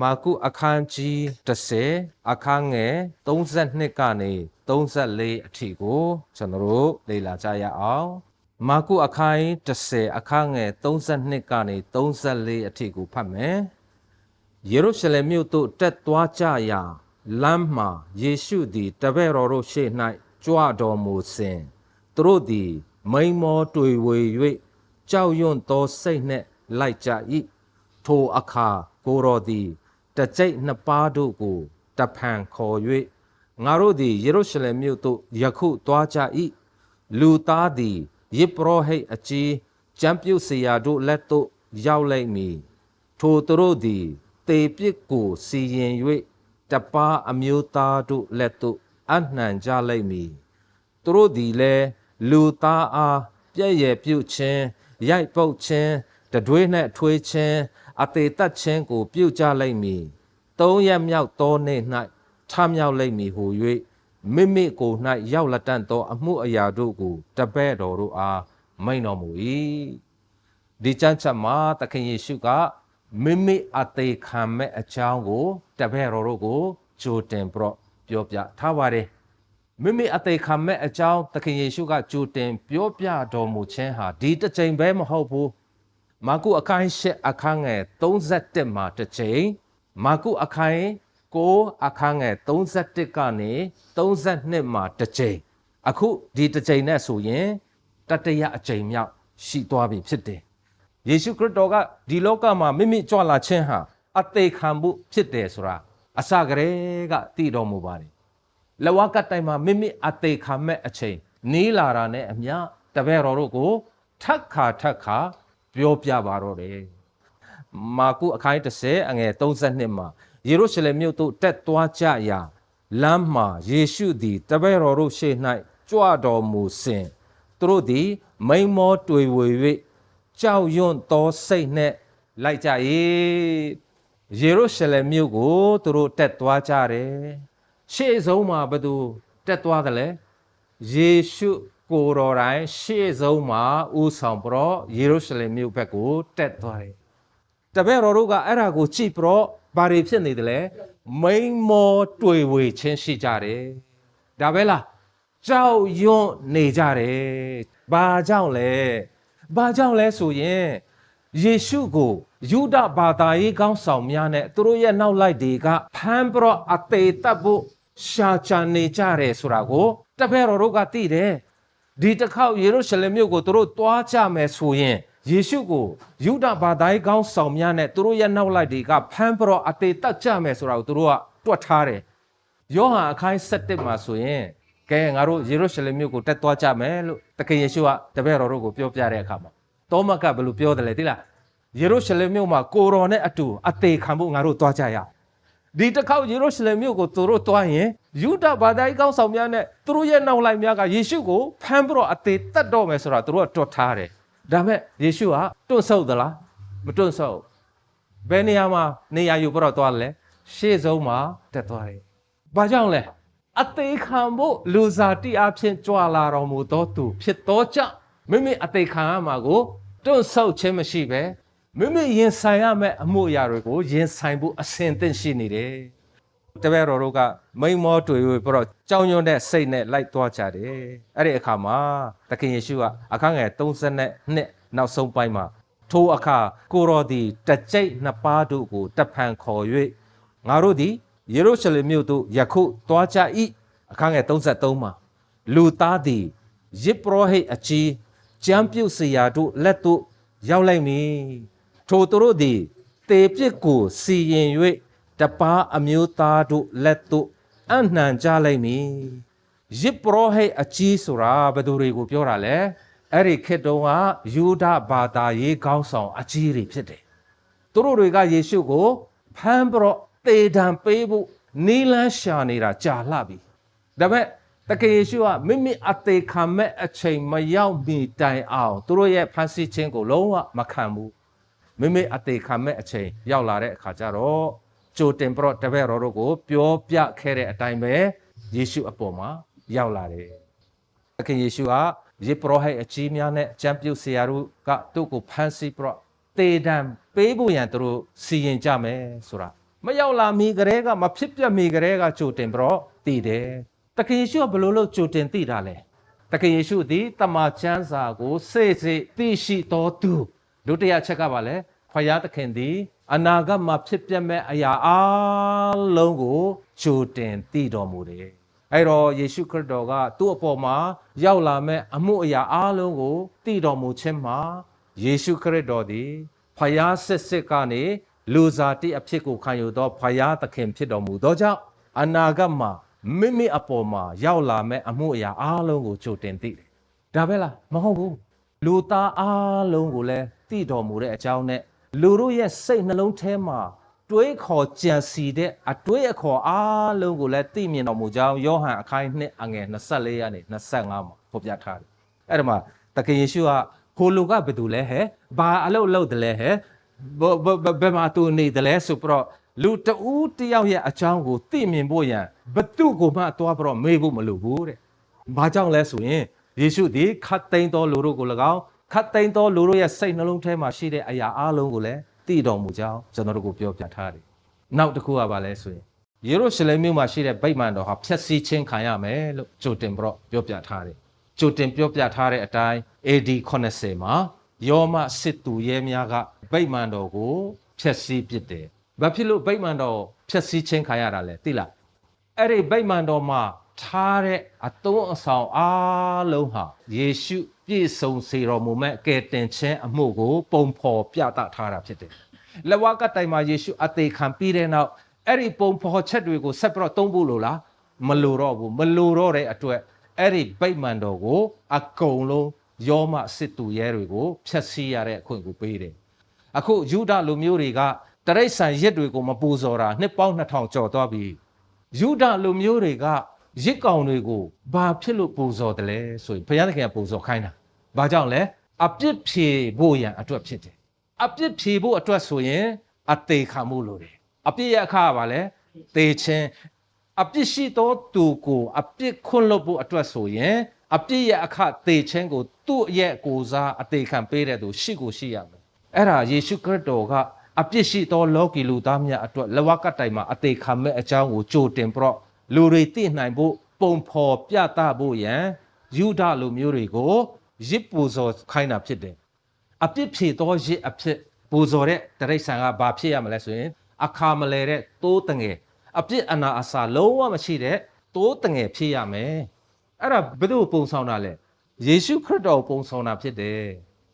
မာကုအခန်းကြီး30အခန်းငယ်32ကနေ34အထိကိုကျွန်တော်တို့လေ့လာကြရအောင်မာကုအခန်းကြီး30အခန်းငယ်32ကနေ34အထိကိုဖတ်မယ်ယေရုရှလင်မြို့သို့တက်သွားကြရာလမ်းမှာယေရှုသည်တပည့်တော်တို့ရှေ့၌ကြွတော်မူစဉ်သူတို့သည် မိန်မောတွေ့ဝေ၍ကြောက်ရွံ့သောစိတ်နှင့်လိုက်ကြ၏ထိုအခါကိုယ်တော်သည် တကြိတ်နှစ်ပါးတို့ကိုတဖန်ခေါ်၍ငါတို့သည်ယေရုရှလင်မြို့သို့ယခုသွားကြ၏လူသားသည်ယေပရောဟိတ်အကြီးကျမ်းပြုတ်စရာတို့လက်သို့ရောက်လိုက်မည်ထိုသူတို့သည်တေပြစ်ကိုစီရင်၍တပါအမျိုးသားတို့လက်သို့အနှံကြလိုက်မည်သူတို့သည်လည်းလူသားအားပြည့်ရပြုတ်ခြင်းရိုက်ပုတ်ခြင်းတတွေးနှင့်ထွေးခြင်း အသေးသက်ခြင်းကို ပြုတ်ကြလိမ့်မည်သုံးရက်မြောက်သောနေ့၌ထမြောက်လိမ့်မည်ဟု၍မိမိကိုယ်၌ရောက်လက်တန့်သောအမှုအရာတို့ကိုတပည့်တော်တို့အားမိန်တော်မူ၏ဒီကျမ်းချက်မှာသခင်ယေရှုကမိမိအသေးခံမဲ့အကြောင်းကိုတပည့်တော်တို့ကိုကြိုတင်ပြတော့ပြောပြထားပါတယ်မိမိအသေးခံမဲ့အကြောင်းသခင်ယေရှုကကြိုတင်ပြောပြတော်မူခြင်းဟာဒီတစ်ချိန်ပဲမဟုတ်ဘူး မာကုအခိုင်းရှက်အခန်းငယ်31မှာတစ်ချိန်မာကုအခိုင်းကိုအခန်းငယ်31ကနေ32မှာတစ်ချိန်အခုဒီတစ်ချိန်နဲ့ဆိုရင်တတိယအချိန်မြောက်ရှိသွားပြီဖြစ်တယ်ယေရှုခရစ်တော်ကဒီလောကမှာမိမိကြွလာခြင်းဟာအသေးခံမှုဖြစ်တယ်ဆိုတာအစကတည်းကသိတော်မူပါတယ်လဝကတိုင်မှာမိမိအသေးခံမဲ့အချိန်နီးလာတာနဲ့အမျှတပည့်တော်တို့ကိုထက်ခါထက်ခါ ပြောပြပါတော့တယ်မာကုအခိုင်း30အငယ်32မှာယေရုရှလင်မြို့သို့တက်သွားကြရာလမ်းမှာယေရှုသည်တပည့်တော်တို့ရှေ့၌ကြွတော်မူစဉ်သူတို့သည် မိန်မောတွေ့ဝေ၍ကြောက်ရွံ့သောစိတ်နှင့်လိုက်ကြ၏ယေရုရှလင်မြို့ကိုသူတို့တက်သွားကြတယ်ရှေ့ဆုံးမှာဘယ်သူတက်သွားတယ်လဲယေရှု ကိုယ်တော်တိုင်ရှေ့ဆုံးမှာဥဆောင်ပြီးတော့ယေရုရှလင်မြို့ဘက်ကိုတက်သွားတယ်တပည့်တော်တို့ကအဲ့ဒါကိုကြည့်ပြီးတော့ဘာတွေဖြစ်နေတယ်လဲမိန်မောတွေ့ဝေခြင်းရှိကြတယ်ဒါပဲလားကြောက်ရွံ့နေကြတယ်ဘာကြောင့်လဲဘာကြောင့်လဲဆိုရင်ယေရှုကိုယူဒဘာသာရေးကောင်းဆောင်များနဲ့သူတို့ရဲ့နောက်လိုက်တွေကဖမ်းပြီးတော့အသေးတက်ဖို့ရှာချန်နေကြတယ်ဆိုတာကိုတပည့်တော်တို့ကသိတယ် ဒီတစ်ခေါက်ယေရုရှလင်မြို့ကိုသူတို့တွားကြမယ်ဆိုရင်ယေရှုကိုယူဒဘာသာရေးကောင်းဆောင်များနဲ့သူတို့ရဲ့နောက်လိုက်တွေကဖမ်းပြီးတော့အသေးတက်ကြမယ်ဆိုတာကိုသူတို့ကတွက်ထားတယ်ယောဟန်အခိုင်း7မှာဆိုရင်ကဲငါတို့ယေရုရှလင်မြို့ကိုတက်သွားကြမယ်လို့တခင်ယေရှုကတပည့်တော်တို့ကိုပြောပြတဲ့အခါမှာတောမတ်ကဘယ်လိုပြောတယ်လဲသိလားယေရုရှလင်မြို့မှာကိုတော်နဲ့အတူအသေးခံဖို့ငါတို့သွားကြရအောင် ဒီတစ်ခေါက်ယေရုရှလင်မြို့ကိုသူတို့သွားရင်ယူဒဘာသာရေးကောင်းဆောင်များနဲ့သူတို့ရဲ့နောက်လိုက်များကယေရှုကိုဖမ်းပြီးတော့အသေးတတ်တော့မယ်ဆိုတာသူတို့ကတွတ်ထားတယ်ဒါပေမဲ့ယေရှုကတွန့်ဆုတ်သလားမတွန့်ဆုတ်ဘယ်နေရာမှာနေရာယူပြီးတော့သွားလဲရှေ့ဆုံးမှာတက်သွားတယ်ဘာကြောင့်လဲအသေးခံဖို့လူစားတိအဖြစ်ကြွလာတော်မူသောသူ ဖြစ်သောကြောင့်မိမိအသေးခံရမှာကိုတွန့်ဆုတ်ခြင်းမရှိပဲ မိမိရင်ဆိုင်ရမယ့်အမှုအရာတွေကိုရင်ဆိုင်ဖို့အဆင်သင့်ရှိနေတယ်။တပည့်တော်တို့ကမိန်မောတွေ့ပြီးတော့ကြောင်ညွန့်တဲ့စိတ်နဲ့လိုက်သွားကြတယ်။အဲ့ဒီအခါမှာသခင်ယေရှုကအခန်းငယ်32နောက်ဆုံးပိုင်းမှာထိုအခါကိုရောသည်တကြိတ်နှစ်ပါးတို့ကိုတဖန်ခေါ်၍ငါတို့သည်ယေရုရှလင်မြို့သို့ယခုသွားကြ၏အခန်းငယ်33မှာလူသားသည်ယေပရောဟိတ်အကြီးကျမ်းပြုတ်စရာတို့လက်သို့ရောက်လိုက်မည် ထိုသူတို့သည်တေပြစ်ကိုစီရင်၍တပါးအမျိုးသားတို့လက်သို့အနှံကြလိုက်မည်ယေပရောဟိတ်အကြီးဆိုတာဘယ်သူတွေကိုပြောတာလဲအဲ့ဒီခေတ်တုန်းကယူဒဘာသာရေးကောင်းဆောင်အကြီးတွေဖြစ်တယ်သူတို့တွေကယေရှုကိုဖမ်းပြီးတော့တေတံပေးဖို့နီလန်းရှာနေတာကြာလှပြီဒါပေမဲ့တကယ်ယေရှုကမိမိအသေးခံမဲ့အချိန်မရောက်မီတိုင်အောင်သူတို့ရဲ့ဖန်ဆီးခြင်းကိုလုံးဝမခံဘူး မိမိအသေးခံမဲ့အချိန်ရောက်လာတဲ့အခါကျတော့ကြိုတင်ပြတော့တပည့်တော်တို့ကို ပြောပြခဲ့တဲ့အတိုင်းပဲယေရှုအပေါ်မှာရောက်လာတယ်။သခင်ယေရှုကယေပရောဟိတ်အကြီးများနဲ့ကျမ်းပြုဆရာတို့ကသူ့ကိုဖန်ဆီးပြတော့တေတံပေးဖို့ရန်သူတို့စီရင်ကြမယ်ဆိုတာမရောက်လာမီကလေးကမဖြစ်ပြတ်မီကလေးကကြိုတင်ပြီးတော့တည်တယ်တခင်ယေရှုကဘယ်လိုလုပ်ကြိုတင်တည်တာလဲတခင်ယေရှုသည်တမန်ကျမ်းစာကိုစေစေသိရှိတော်သူ ဒုတိယချက်ကပါလဲဖယားသခင်သည် အနာဂတ်မှာဖြစ်ပြမဲ့အရာအလုံးကိုကြိုတင်တည်တော်မူတယ်အဲ့တော့ယေရှုခရစ်တော်ကသူ့အပေါ်မှာရောက်လာမဲ့အမှုအရာအလုံးကိုတည်တော်မူခြင်းမှာယေရှုခရစ်တော်သည်ဖယားစစ်စစ်ကနေလူစားတိအဖြစ်ကိုခံယူသောဖယားသခင်ဖြစ်တော်မူသောကြောင့်အနာဂတ်မှာမိမိအပေါ်မှာရောက်လာမဲ့အမှုအရာအလုံးကိုကြိုတင်သိတယ်။ဒါပဲလားမဟုတ်ဘူး။ လူသားအလုံးကိုလည်းသိတော်မူတဲ့အကြောင်းနဲ့လူတို့ရဲ့စိတ်နှလုံးထဲမှာတွေးခေါ်ကြံစီတဲ့အတွေးအခေါ်အလုံးကိုလည်းသိမြင်တော်မူကြောင်းယောဟန်အခိုင်နှစ်အငယ်24ရာနေ25မှာဖော်ပြထားတယ်။အဲ့ဒါမှာတခင်ယေရှုကဟိုလူကဘယ်သူလဲဟဲ့။ဘာအလုပ်လုပ်တယ်လဲဟဲ့။ဘဘဘယ်မှာသူနေတယ်လဲဆိုပြီးတော့လူတဦးတယောက်ရဲ့အကြောင်းကိုသိမြင်ဖို့ရန်ဘသူကိုမှသွားပြီးတော့မေးဖို့မလိုဘူးတဲ့။ဘာကြောင့်လဲဆိုရင် ယေရှုသည်ခတ်သိမ်းသောလူတို့ကို၎င်းခတ်သိမ်းသောလူတို့ရဲ့စိတ်နှလုံးထဲမှာရှိတဲ့အရာအလုံးကိုလည်းသိတော်မူကြောင်းကျွန်တော်တို့ကိုပြောပြထားတယ်။နောက်တစ်ခုကဘာလဲဆိုရင်ယေရုရှလင်မြို့မှာရှိတဲ့ဗိမာန်တော်ဟာဖျက်ဆီးခြင်းခံရမယ်လို့ကြိုတင်ပြီးတော့ပြောပြထားတယ်။ကြိုတင်ပြောပြထားတဲ့အတိုင်း AD 80မှာယောမစစ်သူရဲများကဗိမာန်တော်ကိုဖျက်ဆီးပစ်တယ်။ဘာဖြစ်လို့ဗိမာန်တော်ဖျက်ဆီးခြင်းခံရတာလဲသိလား။အဲ့ဒီဗိမာန်တော်မှာ ထားတဲ့အသုံးအဆောင်အားလုံးဟာယေရှုပြည့်စုံစေတော်မူမဲ့ကယ်တင်ခြင်းအမှုကို ပုံဖော်ပြသထားတာဖြစ်တယ်။လက်ဝါးကတိုင်မှာယေရှုအသေးခံပြီးတဲ့နောက်အဲ့ဒီပုံဖော်ချက်တွေကိုဆက်ပြီးတော့သုံးဖို့လို့လားမလိုတော့ဘူးမလိုတော့တဲ့အတွက်အဲ့ဒီဗိမာန်တော်ကို အကုန်လုံးယောမစစ်သူရဲတွေကိုဖျက်ဆီးရတဲ့အခွင့်ကိုပေးတယ်။အခုယူဒလူမျိုးတွေကတရိษံရက်တွေကိုမပူဇော်တာနှစ်ပေါင်း2000ကျော်သွားပြီ။ယူဒလူမျိုးတွေက ရစ်ကောင်တွေကိုဘာဖြစ်လို့ပူဇော်တယ်လဲဆိုရင်ဘုရားသခင်ကပူဇော်ခိုင်းတာ။ဘာကြောင့်လဲအပြစ်ဖြေဖို့ရန်အတွက်ဖြစ်တယ်။အပြစ်ဖြေဖို့အတွက်ဆိုရင်အသေးခံမှုလိုတယ်။အပြစ်ရဲ့အခါကဘာလဲသေခြင်းအပြစ်ရှိသောသူကိုအပြစ်ခွန့်လွတ်ဖို့အတွက်ဆိုရင်အပြစ်ရဲ့အခသေခြင်းကိုသူ့ရဲ့ကိုယ်စားအသေးခံပေးတဲ့သူရှိကိုရှိရမယ်။အဲ့ဒါယေရှုခရစ်တော်ကအပြစ်ရှိသောလောကီလူသားများအတွက်လဝကတိုင်မှာအသေးခံမဲ့အကြောင်းကိုကြိုတင်ပြီးတော့ လူတွေသိနိုင်ဖို့ပုံဖော်ပြသဖို့ရန်ယူဒလူမျိုးတွေကိုရစ်ပူဇော်ခိုင်းတာဖြစ်တယ်။အပြစ်ဖြေသောရစ်အဖြစ်ပူဇော်တဲ့တရိษံကဘာဖြစ်ရမလဲဆိုရင် အခါမလဲတဲ့တိုးတငယ်အပြစ်အနာအစာလုံးဝမရှိတဲ့တိုးတငယ်ဖြစ်ရမယ်။အဲ့ဒါဘယ်သူပုံဆောင်တာလဲ။ယေရှုခရစ်တော်ပုံဆောင်တာဖြစ်တယ်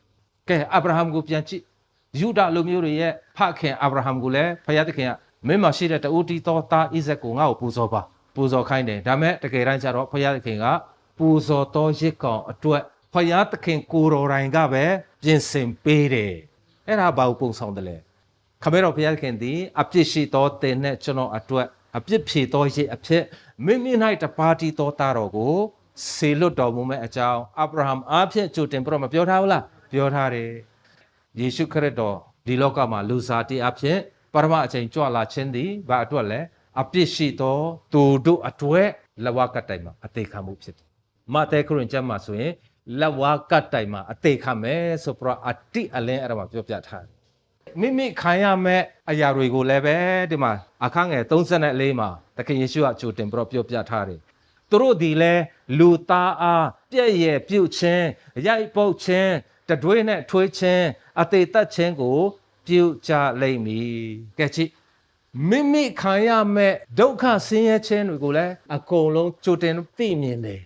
။ကဲအာဗြဟံကိုပြန်ကြည့်ယူဒလူမျိုးတွေရဲ့ဖခင်အာဗြဟံကိုလည်းဖခင်သခင်ကမင်းမရှိတဲ့တူတီတော်သားဣဇက်ကိုငါ့ကိုပူဇော်ပါ ပူဇော်ခိုင်းတယ်ဒါမဲ့တကယ်တမ်းကျတော့ဖခင်သခင်ကပူဇော်တော်ရစ်ကောင်အတွက်ဖခင်သခင်ကိုတော်တိုင်ကပဲပြင်ဆင်ပေးတယ်အဲ့ဒါဘာကိုပုံဆောင်တယ်လဲခမဲတော်ဖခင်သခင်သည်အပြစ်ရှိသောတင်နဲ့ကျွန်တော်အတွက်အပြစ်ဖြေသောရစ်အဖြစ်မိမိ၌တပါတီတော်သားတော်ကိုဆေလွတ်တော်မူမဲ့အကြောင်းအာဗြဟံအားဖြင့်ကြိုတင်ပြတော့မပြောထားဘူးလားပြောထားတယ်ယေရှုခရစ်တော်ဒီလောကမှာလူစားတိအဖြစ်ပရမအချိန်ကြွလာခြင်းသည်ဘာအတွက်လဲ အပြစ်ရှိသောသူတို့အတွက်လဝကတိုင်မှာအသေးခံမှုဖြစ်တယ်။မဿဲခရစ်ကျမ်းမှာဆိုရင်လဝကတိုင်မှာအသေးခံမယ်ဆိုပြီးတော့အတိအလင်းအဲ့ဒါမှာပြောပြထားတယ်။မိမိခံရမဲ့အရာတွေကိုလည်းပဲဒီမှာအခန်းငယ်34မှာသခင်ယေရှုကကြိုတင်ပြီးတော့ပြောပြထားတယ်။သူတို့ဒီလဲလူသားအားပြည့်ရဲ့ပြုတ်ခြင်းရိုက်ပုတ်ခြင်းတတွေးနဲ့ထွေးခြင်းအသေးသက်ခြင်းကို ပြုကြလိမ့်မည်ကဲကြည့် မိမိခံရမဲ့ဒုက္ခဆင်းရဲခြင်းတွေကိုလည်းအကုန်လုံးကြိုတင်သိမြင်တယ်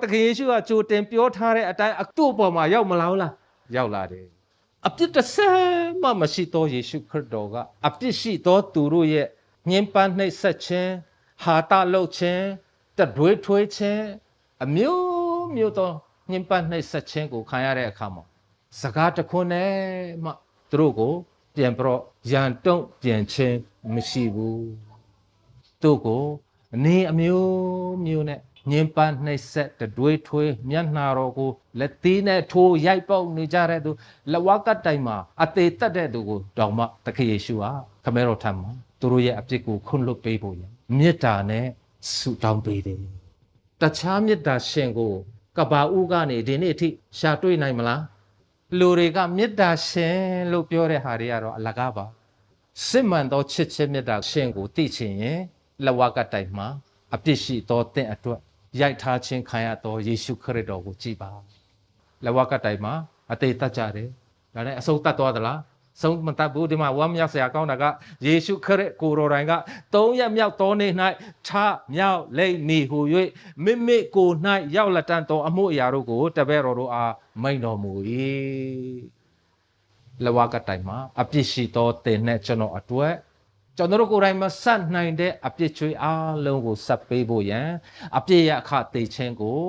တခင်ယေရှုကကြိုတင်ပြောထားတဲ့အတိုင်းအတူပေါ်မှာရောက်မလာဘူးလားရောက်လာတယ်အပြစ်တစ်ဆက်မှမရှိသောယေရှုခရစ်တော်ကအပြစ်ရှိသောသူတို့ရဲ့ညှဉ်းပန်းနှိပ်စက်ခြင်းဟာတာလှုပ်ခြင်းတတွေးထွေးခြင်းအမျိုးမျိုးသောညှဉ်းပန်းနှိပ်စက်ခြင်းကိုခံရတဲ့အခါမှာစကားတခွန်းနဲ့မှသူတို့ကိုပြန်ပြီးတော့ရန်တုံ့ပြန်ခြင်း မရှိဘူးသူ့ကိုအနေအမျိုးမျိုးနဲ့ညင်ပန်းနှိပ်ဆက်တတွေးထွေးမျက်နှာတော်ကိုလက်သေးနဲ့ထိုးရိုက်ပေါက်နေကြတဲ့သူလဝကတိုင်မှာအသေးတက်တဲ့သူကိုတောင်မှတခင်ယေရှုဟာခမဲတော်ထံမှာသူတို့ရဲ့အပြစ်ကိုခွင့်လွတ်ပေးဖို့ရမေတ္တာနဲ့ဆုတောင်းပေးတယ်တခြားမေတ္တာရှင်ကိုကဘာဦးကနေဒီနေ့အထိရှာတွေ့နိုင်မလားလူတွေကမေတ္တာရှင်လို့ပြောတဲ့ဟာတွေကတော့အလကားပါ စစ်မှန်သောချစ်ချင်းမြတ်တာရှင်ကိုသိချင်ရင်လက်ဝါးကတိုင်မှာအပြစ်ရှိသောတင့်အတွက်ရိုက်ထားခြင်းခံရသောယေရှုခရစ်တော်ကိုကြည်ပါလက်ဝါးကတိုင်မှာအသေးတတ်ကြတယ်ဒါနဲ့အဆုံးတတ်သွားသလားဆုံးမတတ်ဘူးဒီမှာဝမ်းမြောက်စရာကောင်းတာကယေရှုခရစ်ကိုတော်တိုင်က၃ရက်မြောက်သောနေ့၌ထမြောက်လိမ့်မည်ဟု၍မိမိကို၌ရောက်လက်တန်သောအမှုအရာတို့ကိုတပည့်တော်တို့အားမိန်တော်မူ၏ လဝကတိုင်မှာအပြစ်ရှိသောတင်နဲ့ကျွန်တော်အတွက်ကျွန်တော်တို့ကိုယ်တိုင်မဆက်နိုင်တဲ့အပြစ်ချွေအားလုံးကိုဆက်ပေးဖို့ရန်အပြစ်ရအခတေခြင်းကို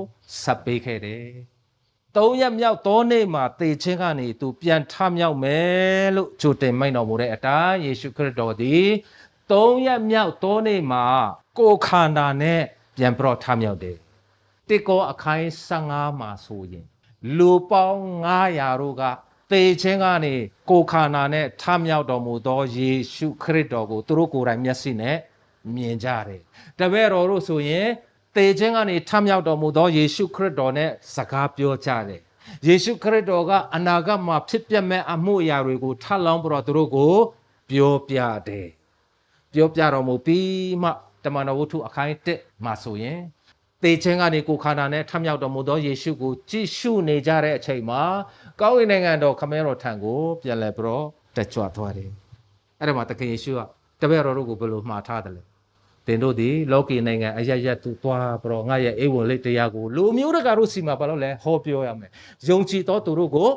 ဆက်ပေးခဲ့တယ်။သုံးရက်မြောက်သောနေ့မှာတေခြင်းကနေသူပြန်ထမြောက်မယ်လို့ကြိုတင်မိန့်တော်မူတဲ့အတိုင်းယေရှုခရစ်တော်သည်သုံးရက်မြောက်သောနေ့မှာကိုယ်ခန္ဓာနဲ့ပြန်ပြီးတော့ထမြောက်တယ်။တိကောအခိုင်15မှာဆိုရင်လူပေါင်း900တို့က သေခြင်းကနေကိုယ်ခန္ဓာနဲ့ထမြောက်တော်မူသောယေရှုခရစ်တော်ကိုသူတို့ကိုယ်တိုင်မျက်စိနဲ့မြင်ကြတယ်။တပည့်တော်တို့ဆိုရင်သေခြင်းကနေထမြောက်တော်မူသောယေရှုခရစ်တော်နဲ့စကားပြောကြတယ်။ယေရှုခရစ်တော်ကအနာဂတ်မှာဖြစ်ပျက်မဲ့အမှုအရာတွေကိုထပ်လောင်းပြီးတော့သူတို့ကိုပြောပြတယ်။ပြောပြတော်မူပြီးမှတမန်တော်ဝတ္ထုအခိုင်1မှာဆိုရင် သေခြင်းကနေကိုယ်ခန္ဓာနဲ့ထမြောက်တော်မူသောယေရှုကိုကြည့်ရှုနေကြတဲ့အချိန်မှာကောင်းကင်နိုင်ငံတော်ခမဲတော်ထံကိုပြန်လဲပြီးတော့တက်ကြွသွားတယ်။အဲ့ဒါမှာတခင်ယေရှုကတပည့်တော်တို့ကိုဘယ်လိုမှားထားတယ်လဲ။သင်တို့ဒီလောကီနိုင်ငံအရရက်သူသွားပြီးတော့ငါရဲ့အေဝံလေးတရားကိုလူမျိုးတကာတို့စီမှာဘာလို့လဲဟောပြောရမယ်။ယုံကြည်သောသူတို့ကို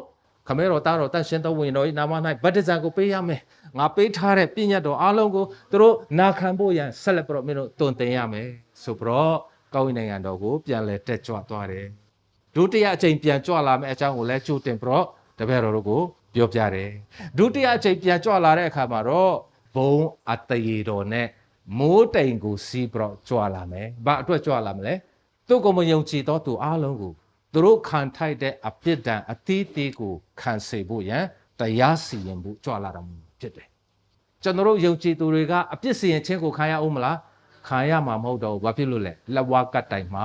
ခမဲတော်တားတော်တန်ရှင်တော်ဝင်တော်၏နာမ၌ဗတ္တဇံကိုပေးရမယ်။ငါပေးထားတဲ့ပြည့်ညတ်တော်အားလုံးကိုသူတို့နာခံဖို့ရန်ဆက်လက်ပြီးတော့မင်းတို့တုံတင်ရမယ်။ဆိုပြီးတော့ ကောင်းကင်နိုင်ငံတော်ကိုပြန်လဲတက်ကြွသွားတယ်။ဒုတိယအချိန်ပြန်ကြွလာမယ့်အကြောင်းကိုလည်းကြိုတင်ပြီးတော့တပည့်တော်တို့ကိုပြောပြတယ်။ဒုတိယအချိန်ပြန်ကြွလာတဲ့အခါမှာတော့ဘုံအတရေတော်နဲ့မိုးတိမ်ကိုစီးပြီးတော့ကြွလာမယ်။ဘာအတွက်ကြွလာမလဲ။သူ့ကိုမယုံကြည်သောသူအားလုံးကိုသူတို့ခံထိုက်တဲ့အပြစ်ဒဏ်အသီးသီးကိုခံစေဖို့ရန်တရားစီရင်ဖို့ကြွလာတော်မူဖြစ်တယ်။ကျွန်တော်တို့ယုံကြည်သူတွေကအပြစ်စီရင်ခြင်းကိုခံရအောင်မလား။ ခံရမှာမဟုတ်တော့ဘူး။ဘာဖြစ်လို့လဲ။လက်ဝါးကတ်တိုင်မှာ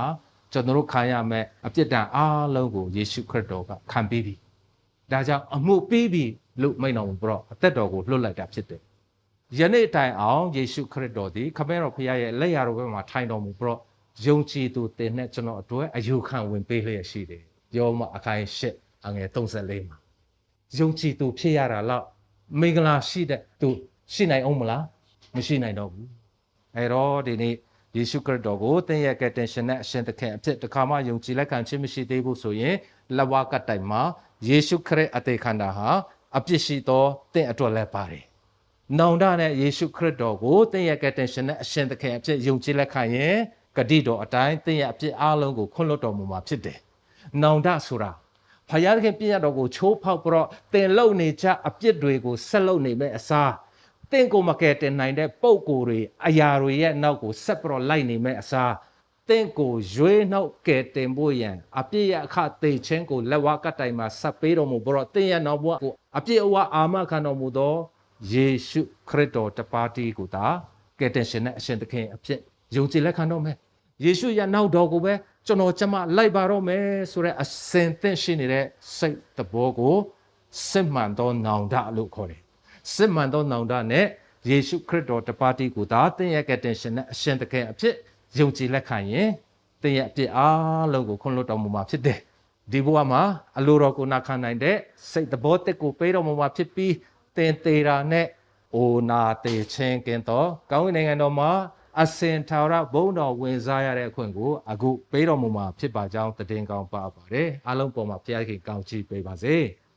ကျွန်တော်တို့ခံရမယ့်အပြစ်ဒဏ်အားလုံးကိုယေရှုခရစ်တော်ကခံပြီးပြီ။ဒါကြောင့်အမှုပြီးပြီလို့မိန့်တော်မူပြီးတော့အသက်တော်ကိုလွတ်လိုက်တာဖြစ်တယ်။ယနေ့တိုင်အောင်ယေရှုခရစ်တော်သည်ခမည်းတော်ဖခင်ရဲ့လက်ရာတော်ဘက်မှာထိုင်တော်မူပြီးတော့ယုံကြည်သူတင်တဲ့ကျွန်တော်အတွက်အယူခံဝင်ပေးလျက်ရှိတယ်။ယောမအခိုင်ရှစ်အငယ်34မှာယုံကြည်သူဖြစ်ရတာလောက်မင်္ဂလာရှိတဲ့သူရှိနိုင်အောင်မလားမရှိနိုင်တော့ဘူး။ အဲတော့ဒီနေ့ယေရှုခရစ်တော်ကိုသင်ရဲ့ကယ်တင်ရှင်နဲ့အရှင်သခင်အဖြစ်တစ်ခါမှယုံကြည်လက်ခံခြင်းမရှိသေးဘူးဆိုရင်လက်ဝါးကတိုင်မှာယေရှုခရစ်အသေးခန္ဓာဟာအပြစ်ရှိသောသင်အတွက်လည်းပါတယ်။နောင်တနဲ့ယေရှုခရစ်တော်ကိုသင်ရဲ့ကယ်တင်ရှင်နဲ့အရှင်သခင်အဖြစ်ယုံကြည်လက်ခံရင်ဂတိတော်အတိုင်းသင်ရဲ့အပြစ်အလုံးကိုခွင့်လွှတ်တော်မူမှာဖြစ်တယ်။နောင်တဆိုတာဖယားသခင်ပြည့်ရတော်ကိုချိုးဖောက်ပြီးတော့သင်လုံနေကြအပြစ်တွေကိုဆက်လုပ်နေမဲ့အစား တင့်ကိုမကယ်တင်နိုင်တဲ့ပုံကိုယ်တွေအရာတွေရဲ့နောက်ကိုဆက်ပြီးတော့လိုက်နေမဲ့အစားတင့်ကိုရွေးနှောက်ကယ်တင်ဖို့ရန်အပြည့်ရအခသေချင်းကိုလက်ဝါးကတိုင်မှာဆက်ပေးတော်မူပြီးတော့တင့်ရဲ့နောက်ဘဝကိုအပြည့်အဝအာမခံတော်မူသောယေရှုခရစ်တော်တပါးတီကိုသာကယ်တင်ရှင်နဲ့အရှင်သခင်အဖြစ်ယုံကြည်လက်ခံတော်မယ်ယေရှုရဲ့နောက်တော်ကိုပဲကျွန်တော်ကျမလိုက်ပါတော့မယ်ဆိုတဲ့အစင်သင့်ရှိနေတဲ့စိတ်တဘောကိုစစ်မှန်သောနောင်တလို့ခေါ်တယ် စစ်မှန်သောနောင်တနဲ့ယေရှုခရစ်တော်တပါးတီကိုသာသင်ရဲ့ကယ်တင်ရှင်နဲ့အရှင်သခင်အဖြစ်ယုံကြည်လက်ခံရင်သင်ရဲ့အပြစ်အားလုံးကိုခွင့်လွှတ်တော်မူမှာဖြစ်တယ်ဒီဘဝမှာအလိုတော်ကိုနာခံနိုင်တဲ့စိတ်တဘောတက်ကိုပေးတော်မူမှာဖြစ်ပြီးသင်သေးတာနဲ့အိုနာတေချင်းကင်းတော့ကောင်းကင်နိုင်ငံတော်မှာအစင်ထာဝရဘုန်းတော်ဝင်စားရတဲ့အခွင့်ကိုအခုပေးတော်မူမှာဖြစ်ပါကြောင်းတည်င်းကောင်းပါပါတယ်အားလုံးပေါ်မှာဘုရားခင်ကောင်းချီးပေးပါစေ။